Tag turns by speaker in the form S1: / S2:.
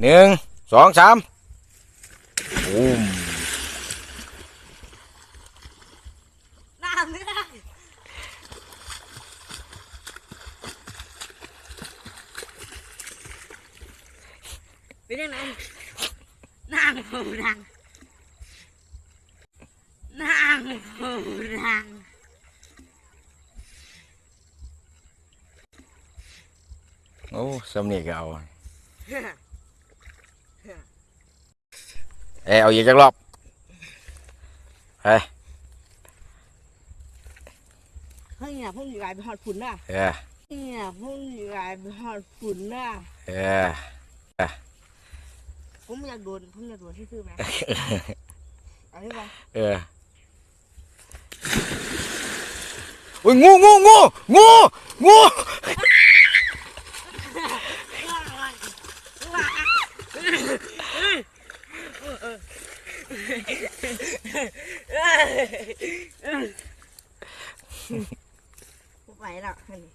S1: หนึ่งสองสามอุ้ม
S2: น้ำไม่ได้เป็นยังไงน้ำหูดังน้ำหูดัง
S1: โอ้สำเนียกเอา เอ้ยเอาอีกจักรอบไป
S2: เฮ้ยเนี่ยพวกอยู่ไกลไปหอดฝุ่นน่ะ
S1: เออ
S2: เนี่ยพวกอยู่ไกลไปหอดฝุ่นน่ะ
S1: เออ
S2: ผมอยากโดนผมอยากโดนที่ซื้อไหมเอะไรบ้าง
S1: เอออุ้ยงูงูงูงูงู
S2: ไปแล้วอันนี้